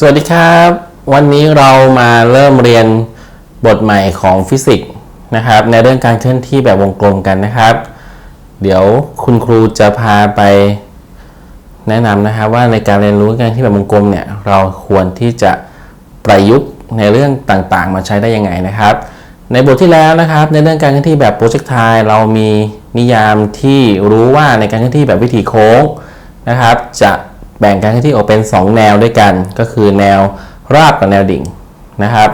สวัสดีครับ วันนี้เรามาเริ่มเรียนบทใหม่ของฟิสิกส์นะครับ ในเรื่องการเคลื่อนที่แบบวงกลมกันนะครับ เดี๋ยวคุณครูจะพาไปแนะนำนะครับว่าในการเรียนรู้การที่แบบวงกลมเนี่ยเราควรที่จะประยุกต์ในเรื่องต่างๆ มาใช้ได้ยังไงนะครับ ในบทที่แล้วนะครับ ในเรื่องการเคลื่อนที่แบบโปรเจกต์ไทเรามีนิยามที่รู้ว่าในการเคลื่อนที่แบบวิถีโค้งนะครับ จะ แบ่งการเคลื่อนที่ออกเป็น 2 แนวด้วยกัน ก็คือแนวราบกับแนวดิ่งนะครับ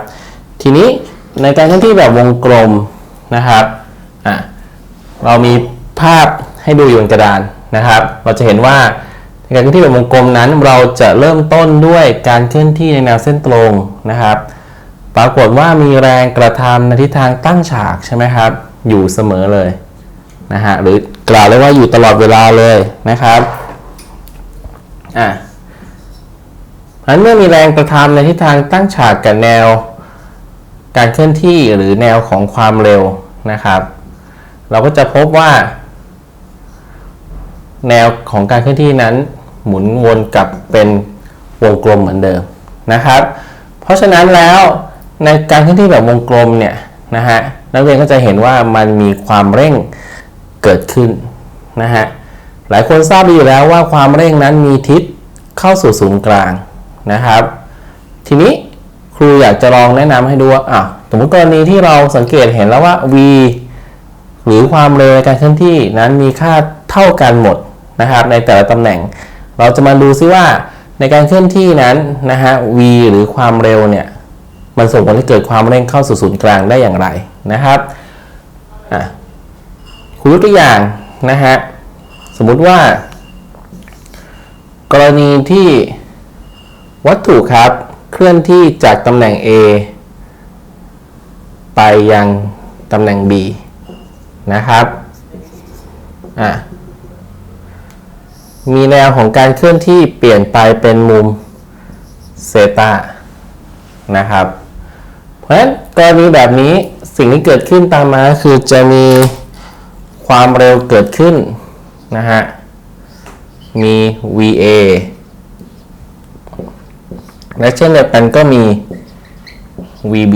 ทีนี้ในการเคลื่อนที่แบบวงกลมนะครับอะเรามีภาพให้ดูอยู่บนกระดานนะครับ เราจะเห็นว่าในการเคลื่อนที่แบบวงกลมนั้น เราจะเริ่มต้นด้วยการเคลื่อนที่ในแนวเส้นตรงนะครับ ปรากฏว่ามีแรงกระทำในทิศทางตั้งฉากใช่ไหมครับ อยู่เสมอเลยนะฮะหรือกล่าวได้ว่าอยู่ตลอดเวลาเลยนะครับ อะอันเมื่อมีแรงกระทำในทิศทางตั้งฉากกับแนว การเคลื่อนที่หรือแนวของความเร็วนะครับ เราก็จะพบว่า แนวของการเคลื่อนที่นั้น หมุนวนกลับเป็นวงกลมเหมือนเดิมนะครับ เพราะฉะนั้นแล้วในการเคลื่อนที่แบบวงกลมเนี่ยนะฮะนักเรียนก็จะเห็นว่ามันมีความเร่งเกิดขึ้นนะฮะ หลายคนทราบดีอยู่แล้วว่าความเร่งนั้นมีทิศเข้าสู่ศูนย์กลางนะครับ ทีนี้ครูอยากจะลองแนะนำให้ดูว่าอ้าสมมติกรณีที่เราสังเกตเห็นแล้วว่า v หรือความเร็วในการเคลื่อนที่นั้นมีค่าเท่ากันหมดนะครับในแต่ละตำแหน่ง เราจะมาดูซิว่าในการเคลื่อนที่นั้นนะฮะ v หรือความเร็วเนี่ยมันส่งผลให้เกิดความเร่งเข้าสู่ศูนย์กลางได้อย่างไรนะครับอะครูยกตัวอย่างนะฮะ มมุติว่า กรณีที่วัตถุครับ เคลื่อนที่จากตำแหน่ง A ไปยังตำแหน่ง B นะครับอะมีแนวของการเคลื่อนที่เปลี่ยนไปเป็นมุมเซตานะครับ เพราะฉะนั้นกรณีแบบนี้สิ่งที่เกิดขึ้นตามมาคือจะมีความเร็วเกิดขึ้น นะฮะ มี VA และเช่นเดียวกันก็มี VB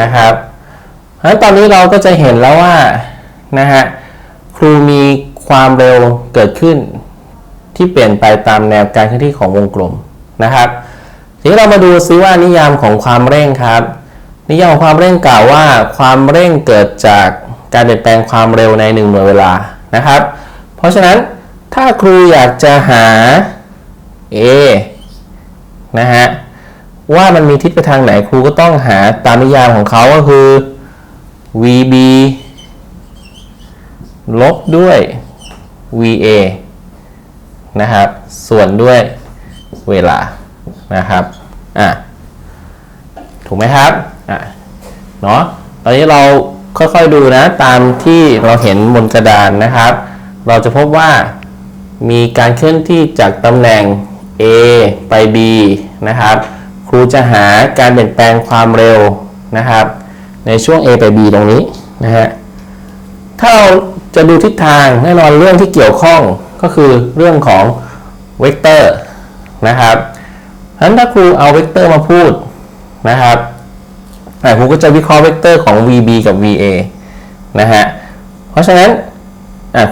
นะครับเพราะตอนนี้เราก็จะเห็นแล้วว่านะฮะครูมีความเร็วเกิดขึ้นที่เปลี่ยนไปตามแนวการเคลื่อนที่ของวงกลมนะครับ ทีนี้เรามาดูซิว่านิยามของความเร่งครับ นิยามของความเร่งกล่าวว่า ความเร่งเกิดจากการเปลี่ยนแปลงความเร็วในหนึ่งหน่วยเวลา นะครับ เพราะฉะนั้นถ้าครูอยากจะหา A นะฮะว่ามันมีทิศไปทางไหนครูก็ต้องหาตามนิยามของเขาก็คือ VB ลบด้วย VA นะครับ ส่วนด้วยเวลานะครับอะถูกไหมครับอะเนาะตอนนี้เรา ค่อยๆดูนะ ตามที่เราเห็นบนกระดานนะครับ เราจะพบว่ามีการเคลื่อนที่จากตำแหน่ง A ไป B นะครับ ครูจะหาการเปลี่ยนแปลงความเร็วนะครับ ในช่วง A ไป B ตรงนี้นะฮะถ้าเราจะดูทิศทางแน่นอนเรื่องที่เกี่ยวข้องก็คือเรื่องของเวกเตอร์นะครับฉะนั้นถ้าครูเอาเวกเตอร์มาพูดนะครับ อะครูก็จะวิเคราะห์เวกเตอร์ของ VB กับ VA นะฮะ เพราะฉะนั้น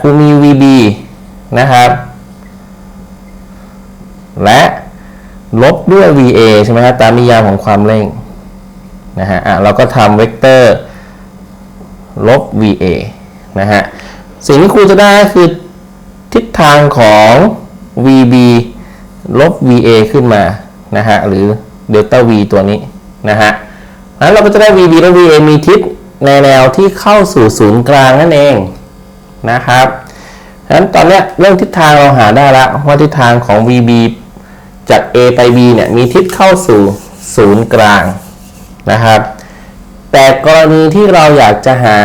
ครูมี VB นะครับ และลบด้วย VA ใช่ไหมครับตามนิยามของความเร่งนะฮะอะเราก็ทำเวกเตอร์ลบ VA นะฮะ สิ่งที่ครูจะได้คือทิศทางของ VB ลบ VA ขึ้นมา นะฮะ หรือเดลต้า V ตัวนี้ นะฮะ แล้วเราก็จะได้ VB และ VA มีทิศในแนวที่เข้าสู่ศูนย์กลางนั่นเองนะครับฉะนั้นตอนนี้เรื่องทิศทางเราหาได้แล้วว่าทิศทางของ VB จาก A ไป B เนี่ยมีทิศเข้าสู่ศูนย์กลางนะครับ แต่กรณีที่เราอยากจะหา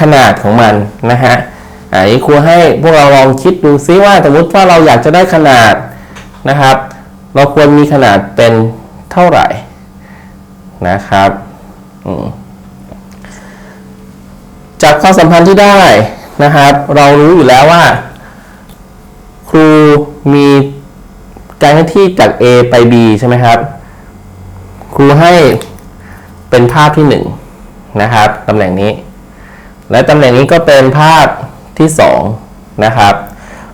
ขนาดของมันนะฮะอันนี้ครูให้พวกเราลองคิดดูซิว่าสมมติว่าเราอยากจะได้ขนาดนะครับ เราควรมีขนาดเป็นเท่าไหร่ นะครับจากความสัมพันธ์ที่ได้นะครับ เรารู้อยู่แล้วว่า ครูมีการที่จาก A ไป B ใช่ไหมครับ ครูให้เป็นภาพที่หนึ่งนะครับตำแหน่งนี้ และตำแหน่งนี้ก็เป็นภาพที่สองนะครับ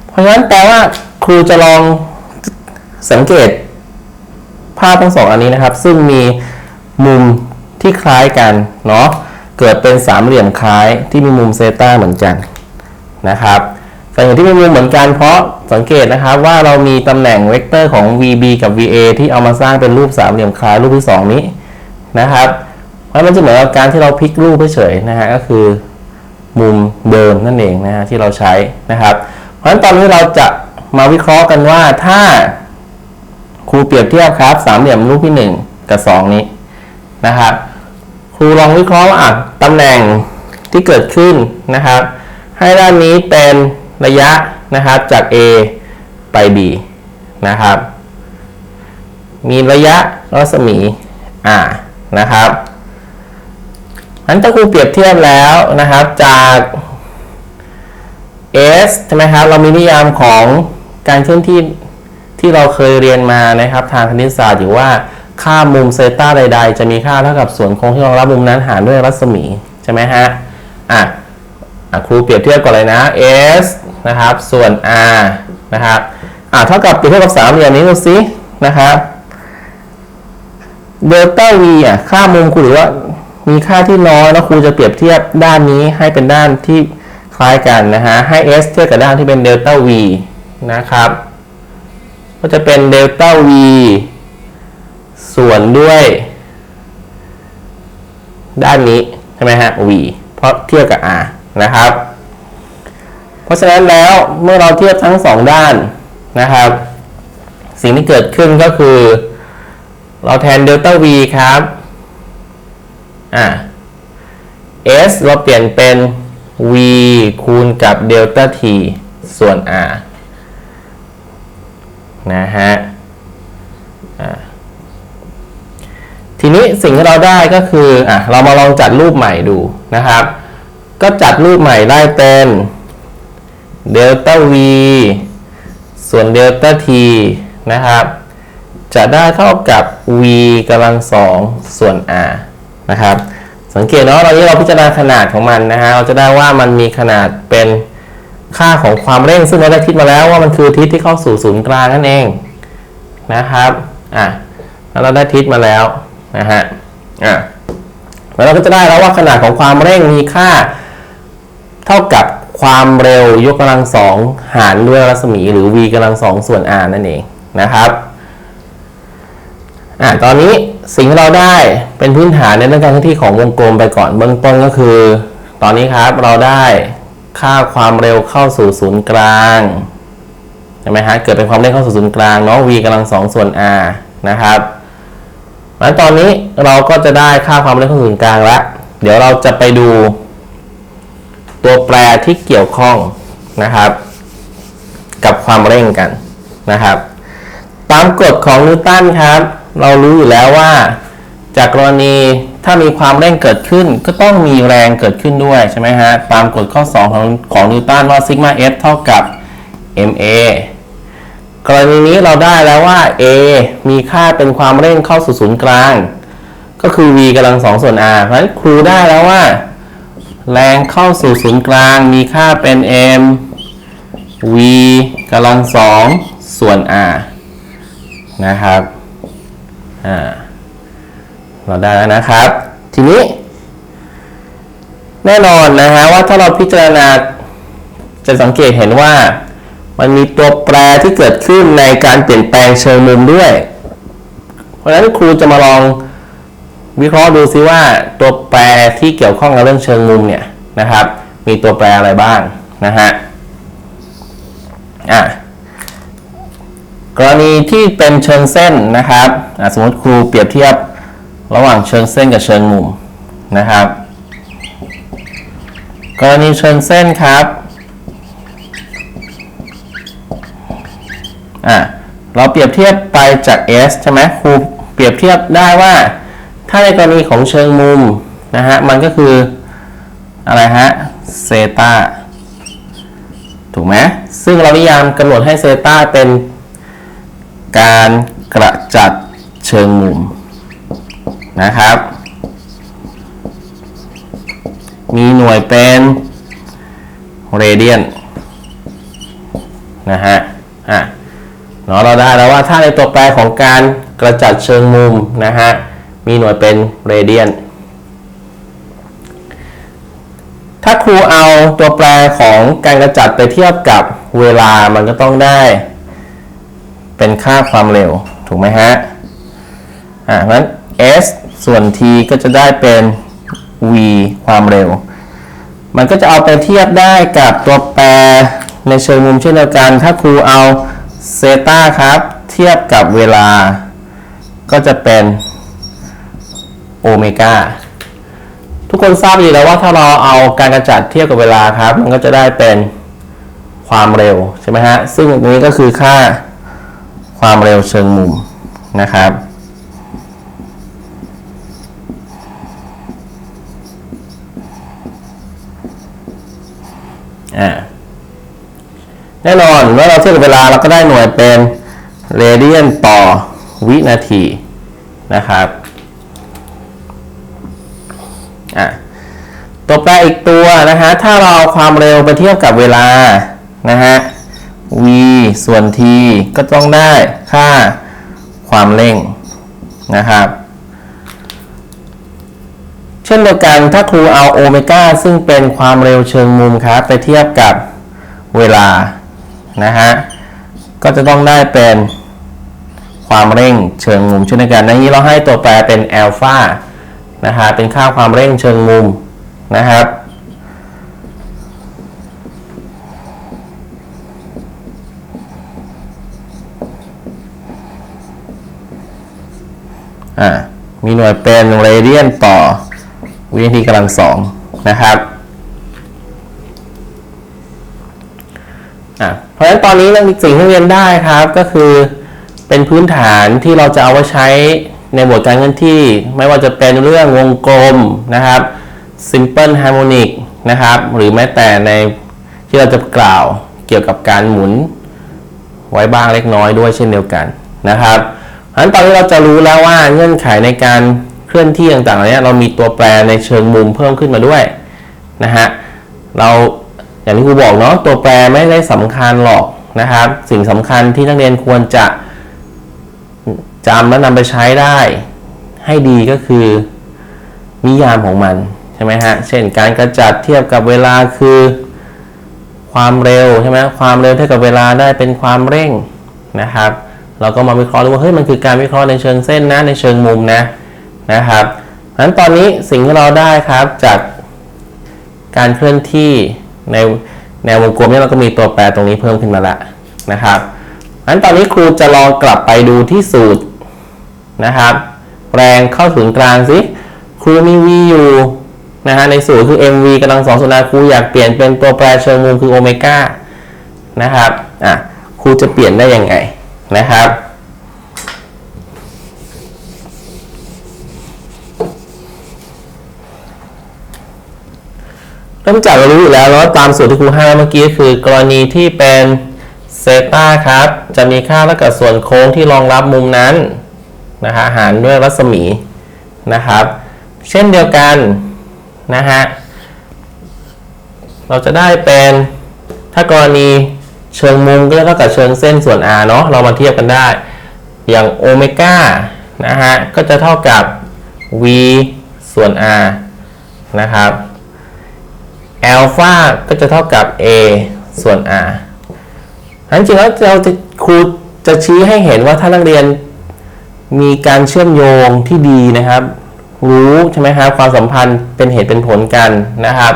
เพราะฉะนั้นแปลว่าครูจะลองสังเกตภาพทั้งสองอันนี้นะครับ ซึ่งมี มุมที่คล้ายกันเนาะเกิดเป็นสามเหลี่ยมคล้ายที่มีมุมเซตาเหมือนกันนะครับสาเหตุที่มีมุมเหมือนกันเพราะสังเกตนะครับว่าเรามีตำแหน่งเวกเตอร์ของ VB กับ VA ที่เอามาสร้างเป็นรูปสามเหลี่ยมคล้ายรูปที่สองนี้นะครับเพราะมันจะเหมือนกับการที่เราพลิกรูปเฉยๆนะฮะก็คือมุมเดิมนั่นเองนะฮะที่เราใช้นะครับ เพราะฉะนั้นตอนนี้เราจะมาวิเคราะห์กันว่าถ้าครูเปรียบเทียบครับสามเหลี่ยมรูปที่ 1 กับ 2 นี้ นะครับ ครูลองวิเคราะห์อะตำแหน่งที่เกิดขึ้นนะครับ ให้ด้านนี้เป็นระยะนะครับจาก A ไป B นะครับ มีระยะรัศมี R นะครับนั้นถ้าครูเปรียบเทียบแล้วนะครับจาก S ใช่ไหมครับ เรามีนิยามของการเคลื่อนที่ที่เราเคยเรียนมานะครับ ทางคณิตศาสตร์อยู่ว่า ค่ามุมเซต้าใด ๆ จะมีค่าเท่ากับส่วนโค้งที่รองรับมุมนั้นหารด้วยรัศมีใช่ไหมฮะอะอะครูเปรียบเทียบก่อนเลยนะ S นะครับ ส่วน R นะครับอะเท่ากับเปรียบเทียบกับสามเหลี่ยมนี้ดูสินะครับเดลต้า V อะค่ามุมครูหรือว่ามีค่าที่น้อยแล้วครูจะเปรียบเทียบด้านนี้ให้เป็นด้านที่คล้ายกันนะฮะให้ S เทียบกับด้านที่เป็นเดลต้า V นะครับ ก็จะเป็นเดลต้า V ส่วนด้วย ด้านนี้ใช่ไหมฮะ V เพราะเทียบกับ R นะครับ เพราะฉะนั้นแล้วเมื่อเราเทียบทั้งสองด้านนะครับ สิ่งที่เกิดขึ้นก็คือ เราแทนเดลต้า V ครับอ่า S เราเปลี่ยนเป็น V คูณกับเดลต้า T ส่วน R นะฮะอ่า ทีนี้สิ่งที่เราได้ก็คืออะเรามาลองจัดรูปใหม่ดูนะครับ ก็จัดรูปใหม่ได้เป็นเดลต้า V ส่วนเดลต้า T นะครับ จะได้เท่ากับ V กำลังสองส่วน R นะครับ สังเกตเนาะตอนนี้เราพิจารณาขนาดของมันนะฮะเราจะได้ว่ามันมีขนาดเป็นค่าของความเร่ง ซึ่งเราได้ทิศมาแล้วว่ามันคือทิศที่เข้าสู่ศูนย์กลางนั่นเองนะครับอะแล้วเราได้ทิศมาแล้ว นะฮะอะแล้วเราก็จะได้แล้วว่าขนาดของความเร่งมีค่า เท่ากับความเร็วยกกำลังสองหารด้วยรัศมีหรือ v กำลังสองส่วน r นั่นเองนะครับอะตอนนี้สิ่งที่เราได้เป็นพื้นฐานในเรื่องการเคลื่อนที่ของวงกลมไปก่อนเบื้องต้นก็คือ ตอนนี้ครับเราได้ค่าความเร็วเข้าสู่ศูนย์กลางใช่ไหมฮะเกิดเป็นความเร่งเข้าสู่ศูนย์กลางเนาะ v กำลังสองส่วน r นะครับ แล้วตอนนี้เราก็จะได้ค่าความเร่งข้าสู่ศูนย์กลางแล้ว เดี๋ยวเราจะไปดู ตัวแปรที่เกี่ยวข้องนะครับ กับความเร่งกันนะครับ ตามกฎของนิวตันครับ เรารู้อยู่แล้วว่า จากกรณีถ้ามีความเร่งเกิดขึ้น ก็ต้องมีแรงเกิดขึ้นด้วยใช่ไหมฮะตามกฎข้อ 2 ของของนิวตันว่าซิกมาเอสเท่ากับ ma กรณีนี้เราได้แล้วว่า a มีค่าเป็นความเร่งเข้าสู่ศูนย์กลาง ก็คือ v กำลังสองส่วน r เพราะฉะนั้นครูได้แล้วว่า แรงเข้าสู่ศูนย์กลางมีค่าเป็น m v กำลังสองส่วน r นะครับอ่าเราได้แล้วนะครับ ทีนี้ แน่นอนนะฮะว่าถ้าเราพิจารณาจะสังเกตเห็นว่า มันมีตัวแปรที่เกิดขึ้นในการเปลี่ยนแปลงเชิงมุมด้วย เพราะฉะนั้นครูจะมาลองวิเคราะห์ดูซิว่าตัวแปรที่เกี่ยวข้องกับเรื่องเชิงมุมเนี่ยนะครับ มีตัวแปรอะไรบ้างนะฮะอะกรณีที่เป็นเชิงเส้นนะครับสมมติครูเปรียบเทียบระหว่างเชิงเส้นกับเชิงมุมนะครับ กรณีเชิงเส้นครับ อะ เราเปรียบเทียบไปจาก S ใช่ไหมครูเปรียบเทียบได้ว่า ถ้าในกรณีของเชิงมุมนะฮะมันก็คืออะไรฮะเซตาถูกไหมซึ่งเรานิยามกำหนดให้เซตาเป็นการกระจัดเชิงมุมนะครับ มีหน่วยเป็นเรเดียนนะฮะอะ เนาะเราได้แล้วว่าถ้าในตัวแปรของการกระจัดเชิงมุมนะฮะมีหน่วยเป็นเรเดียนถ้าครูเอาตัวแปรของการกระจัดไปเทียบกับเวลามันก็ต้องได้ เป็นค่าความเร็วถูกไหมฮะอะเพราะฉะนั้น s ส่วน t ก็จะได้เป็น v ความเร็ว มันก็จะเอาไปเทียบได้กับตัวแปรในเชิงมุมเช่นเดียวกัน ถ้าครูเอา เซตาครับ เทียบกับเวลาก็จะเป็นโอเมก้าทุกคนทราบดีแล้วว่าถ้าเราเอาการกระจัดเทียบกับเวลาครับ มันก็จะได้เป็นความเร็วใช่ไหมฮะซึ่งตรงนี้ก็คือค่าความเร็วเชิงมุมนะครับ อ่า แน่นอนเมื่อเราเทียบกับเวลาเราก็ได้หน่วยเป็นเรเดียนต่อวินาทีนะครับอะตัวแปรอีกตัวนะฮะถ้าเราเอาความเร็วไปเทียบกับเวลานะฮะ v ส่วน t ก็ต้องได้ค่าความเร่งนะครับ เช่นเดียวกันถ้าครูเอาโอเมก้าซึ่งเป็นความเร็วเชิงมุมครับไปเทียบกับเวลา นะฮะ ก็จะต้องได้เป็นความเร่งเชิงมุมเช่นเดียวกันในนี้เราให้ตัวแปรเป็นอัลฟานะฮะ เป็นค่าความเร่งเชิงมุมนะครับ อ่า มีหน่วยเป็นเรเดียนต่อวินาทีกำลังสองนะครับ อะเพราะฉะนั้นตอนนี้สิ่งที่เรียนได้ครับ ก็คือเป็นพื้นฐานที่เราจะเอาไว้ใช้ในบทการเคลื่อนที่ ไม่ว่าจะเป็นเรื่องวงกลมนะครับ simple harmonic นะครับ หรือแม้แต่ในที่เราจะกล่าวเกี่ยวกับการหมุนไว้บ้างเล็กน้อยด้วยเช่นเดียวกันนะครับเพราะฉะนั้นตอนนี้เราจะรู้แล้วว่าเงื่อนไขในการเคลื่อนที่ต่างๆเหล่านี้เรามีตัวแปรในเชิงมุมเพิ่มขึ้นมาด้วยนะฮะเรา อย่างที่ครูบอกเนาะตัวแปรไม่ได้สำคัญหรอกนะครับ สิ่งสำคัญที่นักเรียนควรจะจำและนำไปใช้ได้ ให้ดีก็คือนิยามของมันใช่ไหมฮะเช่นการกระจัดเทียบกับเวลาคือ ความเร็วใช่ไหมความเร็วเท่ากับเวลาได้เป็นความเร่งนะครับเราก็มาวิเคราะห์ดูว่าเฮ้ยมันคือการวิเคราะห์ในเชิงเส้นนะในเชิงมุมนะนะครับเพราะฉะนั้นตอนนี้สิ่งที่เราได้ครับจากการเคลื่อนที่ ในแนววงกลมเนี่ยเราก็มีตัวแปรตรงนี้เพิ่มขึ้นมาแล้วนะครับเพราะฉะนั้นตอนนี้ครูจะลองกลับไปดูที่สูตรนะครับ แรงเข้าถึงกลางสิครูมี v อยู่นะฮะในสูตรคือ mv กำลังสองส่วน r ครูอยากเปลี่ยนเป็นตัวแปรเชิงมุมคือโอเมก้านะครับอะครูจะเปลี่ยนได้ยังไงนะครับ ริ่มจากเรารู้อยู่แล้วแล้วาตามสูตรที่ครูให้เมื่อกี้คือกรณีที่เป็นเซต้าครับ จะมีค่าเท่ากับส่วนโค้งที่รองรับมุมนั้นนะฮะหารด้วยรัศมีนะครับ เช่นเดียวกันนะฮะเราจะได้เป็นถ้ากรณีเชิงมุมก็เท่ากับเชิงเส้นส่วน r เนาะเรามาเทียบกันได้ อย่างโอเมก้านะฮะก็จะเท่ากับ v ส่วน r นะครับ อัลฟาก็จะเท่ากับ a ส่วน r อันจริงแล้วเราจะครูจะชี้ให้เห็นว่าถ้านักเรียนมีการเชื่อมโยงที่ดีนะครับ รู้ใช่ไหมครับความสัมพันธ์เป็นเหตุเป็นผลกันนะครับ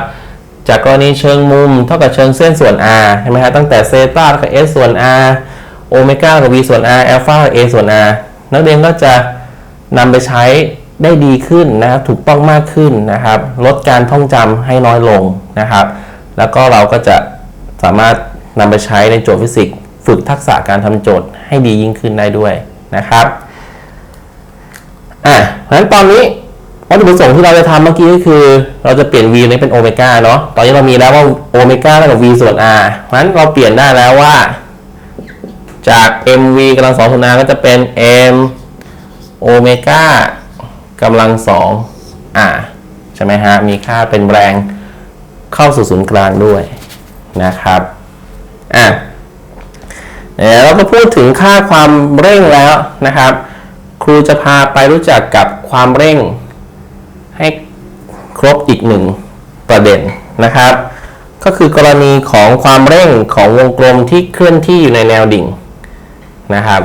จากกรณีเชิงมุมเท่ากับเชิงเส้นส่วน r ใช่ไหมครับตั้งแต่เซต้ากับ s ส่วน r โอเมก้ากับ v ส่วน r อัลฟากับ a ส่วน r นักเรียนก็จะนำไปใช้ ได้ดีขึ้นนะครับถูกต้องมากขึ้นนะครับ ลดการท่องจำให้น้อยลงนะครับ แล้วก็เราก็จะสามารถนำไปใช้ในโจทย์ฟิสิกส์ฝึกทักษะการทำโจทย์ให้ดียิ่งขึ้นได้ด้วยนะครับอะเพราะฉะนั้นตอนนี้วัตถุประสงค์ที่เราจะทำเมื่อกี้ก็คือ เราจะเปลี่ยน v นี้เป็นโอเมก้าเนาะตอนนี้เรามีแล้วว่าโอเมก้าเท่ากับ v ส่วน r เพราะฉะนั้นเราเปลี่ยนได้แล้วว่า จาก mv กำลังสองส่วน r ก็จะเป็น m โอเมก้า กำลังสอง r ใช่ไหมฮะ มีค่าเป็นแรงเข้าสู่ศูนย์กลางด้วยนะครับอะเดี๋ยวเราก็พูดถึงค่าความเร่งแล้วนะครับ ครูจะพาไปรู้จักกับความเร่ง ให้ครบอีกหนึ่งประเด็นนะครับ ก็คือกรณีของความเร่งของวงกลมที่เคลื่อนที่อยู่ในแนวดิ่งนะครับ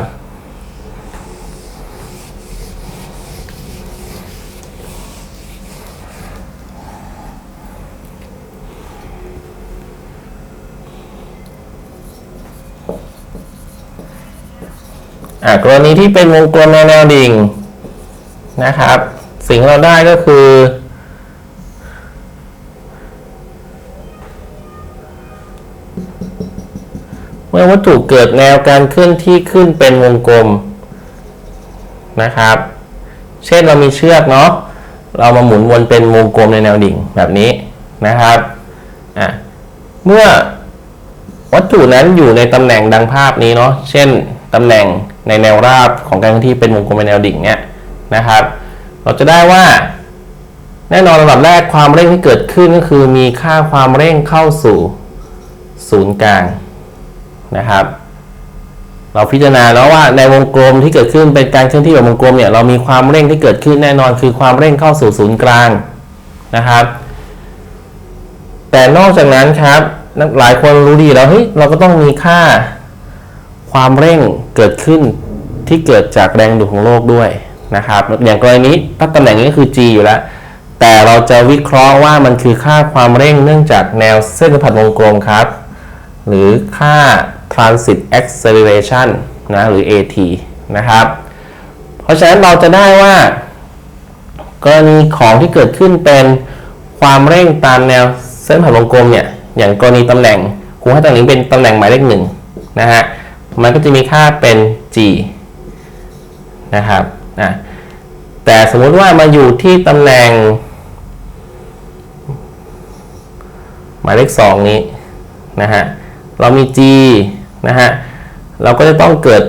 กรณีที่เป็นวงกลมในแนวดิ่งนะครับ สิ่งเราได้ก็คือ เมื่อวัตถุเกิดแนวการเคลื่อนที่ขึ้นเป็นวงกลมนะครับ เช่นเรามีเชือกเนาะเรามาหมุนวนเป็นวงกลมในแนวดิ่งแบบนี้นะครับอะเมื่อวัตถุนั้นอยู่ในตำแหน่งดังภาพนี้เนาะ เช่น ตำแหน่ง ในแนวราบของการเคลื่อนที่เป็นวงกลมในแนวดิ่งเนี่ยนะครับ เราจะได้ว่า แน่นอนลำดับแรกความเร่งที่เกิดขึ้นก็คือมีค่าความเร่งเข้าสู่ศูนย์กลางนะครับ เราพิจารณาแล้วว่าในวงกลมที่เกิดขึ้นเป็นการเคลื่อนที่แบบวงกลมเนี่ยเรามีความเร่งที่เกิดขึ้นแน่นอนคือความเร่งเข้าสู่ศูนย์กลางนะครับ แต่นอกจากนั้นครับหลายคนรู้ดีแล้วเฮ้ยเราก็ต้องมีค่า ความเร่งเกิดขึ้นที่เกิดจากแรงดูดของโลกด้วยนะครับ อย่างกรณีนี้ถ้าตำแหน่งนี้ก็คือ g อยู่แล้ว แต่เราจะวิเคราะห์ว่ามันคือค่าความเร่งเนื่องจากแนวเส้นสัมผัสวงกลมครับ หรือค่า transit acceleration นะหรือ AT นะครับ เพราะฉะนั้นเราจะได้ว่า กรณีของที่เกิดขึ้นเป็นความเร่งตามแนวเส้นผ่านวงกลมเนี่ย อย่างกรณีตำแหน่งครูให้ตำแหน่งเป็นตำแหน่งหมายเลขหนึ่งนะฮะ มันก็จะมีค่าเป็น g นะครับนะแต่สมมติว่ามาอยู่ที่ตำแหน่ง หมายเลขสองนี้นะฮะเรามี g นะฮะเราก็จะต้องเกิด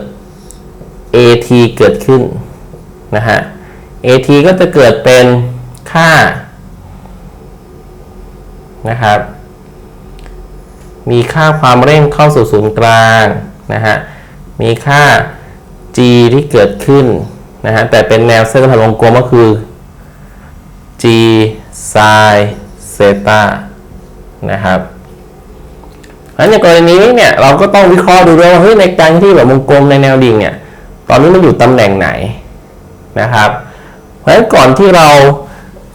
at เกิดขึ้นนะฮะ at ก็จะเกิดเป็นค่านะครับ มีค่าความเร่งเข้าสู่ศูนย์กลาง นะฮะมีค่า g ที่เกิดขึ้นนะฮะแต่เป็นแนวเส้นผ่านวงกลมก็คือ g sin theta นะครับเพราะฉะนั้นในกรณีนี้เนี่ยเราก็ต้องวิเคราะห์ดูด้วยว่าเฮ้ยในการที่แบบวงกลมในแนวดิ่งเนี่ยตอนนี้มันอยู่ตำแหน่งไหนนะครับ เพราะฉะนั้นก่อนที่เรา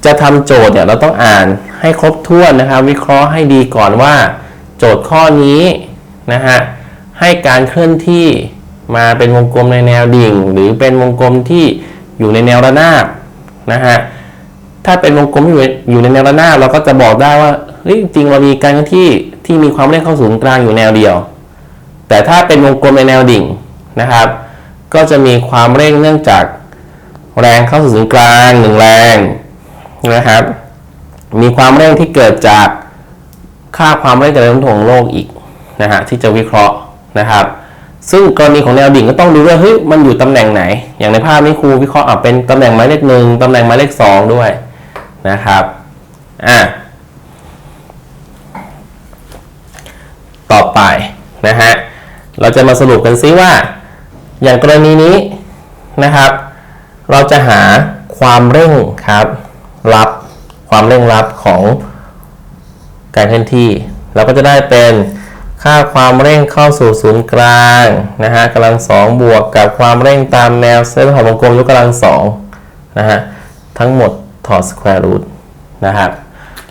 จะทำโจทย์เนี่ยเราต้องอ่านให้ครบถ้วนนะครับ วิเคราะห์ให้ดีก่อนว่า โจทย์ข้อนี้นะฮะ ให้การเคลื่อนที่มาเป็นวงกลมในแนวดิ่ง หรือเป็นวงกลมที่อยู่ในแนวระนาบนะฮะถ้าเป็นวงกลมที่อยู่ในแนวระนาบเราก็จะบอกได้ว่าเฮ้ยจริงเรามีการเคลื่อนที่ที่มีความเร่งเข้าศูนย์กลางอยู่แนวเดียว แต่ถ้าเป็นวงกลมในแนวดิ่งนะครับ ก็จะมีความเร่งเนื่องจากแรงเข้าสู่ศูนย์กลางหนึ่งแรงนะครับ มีความเร่งที่เกิดจากค่าความเร่งจากแรงโน้มถ่วงของโลกอีกนะฮะที่จะวิเคราะห์ นะครับ ซึ่งกรณีของแนวดิ่งก็ต้องดูว่าเฮ้ยมันอยู่ตำแหน่งไหน อย่างในภาพนี้ครูวิเคราะห์อะเป็นตำแหน่งหมายเลขหนึ่งตำแหน่งหมายเลขสองด้วยนะครับอะต่อไปนะฮะเราจะมาสรุปกันซิว่า อย่างกรณีนี้นะครับ เราจะหาความเร่งครับรับความเร่งรับของการเคลื่อนที่ เราก็จะได้เป็น ค่าความเร่งเข้าสู่ศูนย์กลางนะฮะกำลังสองบวกกับความเร่งตามแนวเส้นผ่านวงกลมยกกำลังสองนะฮะทั้งหมดถอดสแควร์รูทนะครับ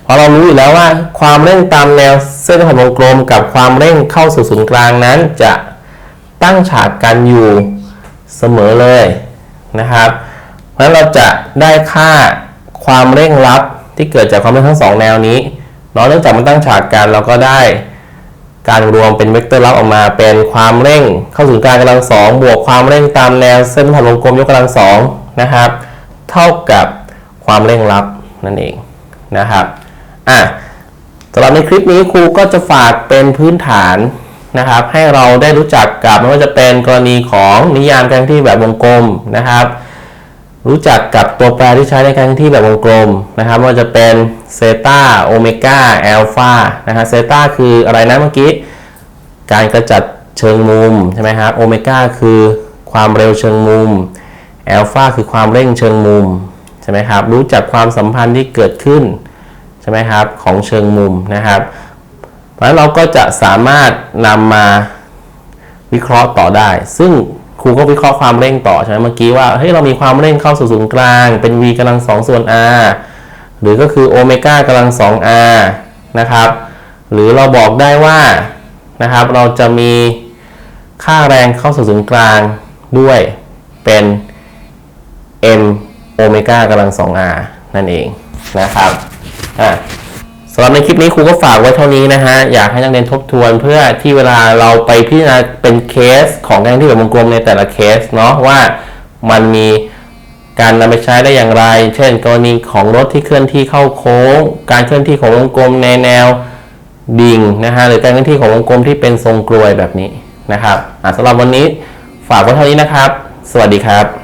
พราะเรารู้อยู่แล้วว่าความเร่งตามแนวเส้นผ่านวงกลมกับความเร่งเข้าสู่ศูนย์กลางนั้น จะตั้งฉากกันอยู่เสมอเลยนะครับ เพราะฉะนั้นเราจะได้ค่าความเร่งรับที่เกิดจากความเร่งทั้งสองแนวนี้เนาะเนื่องจากมันตั้งฉากกันเราก็ได้ การรวมเป็นเวกเตอร์รับออกมาเป็นความเร่ง เข้าสู่กลางกำลังสองบวกความเร่งตามแนวเส้นผ่านวงกลมยกกำลังสองนะครับ เท่ากับความเร่งรับนั่นเองนะครับอะสำหรับในคลิปนี้ครูก็จะฝากเป็นพื้นฐานนะครับ ให้เราได้รู้จักกับไม่ว่าจะเป็นกรณีของนิยามการเคลื่อนที่แบบวงกลมนะครับ รู้จักกับตัวแปรที่ใช้ในการที่แบบวงกลมนะครับม่ว่าจะเป็นเซตาโอเมก้าแอลฟานะฮะเซตาคืออะไรนะเมื่อกี้ การกระจัดเชิงมุมใช่ไหมครับโอเมก้าคือความเร็วเชิงมุมแอลฟาคือความเร่งเชิงมุมใช่ไหมครับรู้จักความสัมพันธ์ที่เกิดขึ้นใช่ไหมครับของเชิงมุมนะครับ เพราะฉะนั้นเราก็จะสามารถนำมาวิเคราะห์ต่อได้ ซึ่ง ครูก็วิเคราะห์ความเร่งต่อใช่ไหมเมื่อกี้ว่าเฮ้ยเรามีความเร่งเข้าสู่ศูนย์กลาง เป็น v กำลัง 2 ส่วน r หรือก็คือโอเมก้ากำลัง 2r นะครับ หรือเราบอกได้ว่านะครับเราจะมีค่าแรงเข้าสู่ศูนย์กลางด้วยเป็น m โอเมก้ากำลัง 2r นั่นเองนะครับอะ สำหรับในคลิปนี้ครูก็ฝากไว้เท่านี้นะฮะ อยากให้นักเรียนทบทวนเพื่อที่เวลาเราไปพิจารณาเป็นเคสของการที่แบบวงกลมในแต่ละเคสเนาะว่ามันมีการนำไปใช้ได้อย่างไร เช่น กรณีของรถที่เคลื่อนที่เข้าโค้ง การเคลื่อนที่ของวงกลมในแนวดิ่งนะฮะหรือการเคลื่อนที่ของวงกลมที่เป็นทรงกลวยแบบนี้นะครับสำหรับวันนี้ฝากไว้เท่านี้นะครับ สวัสดีครับ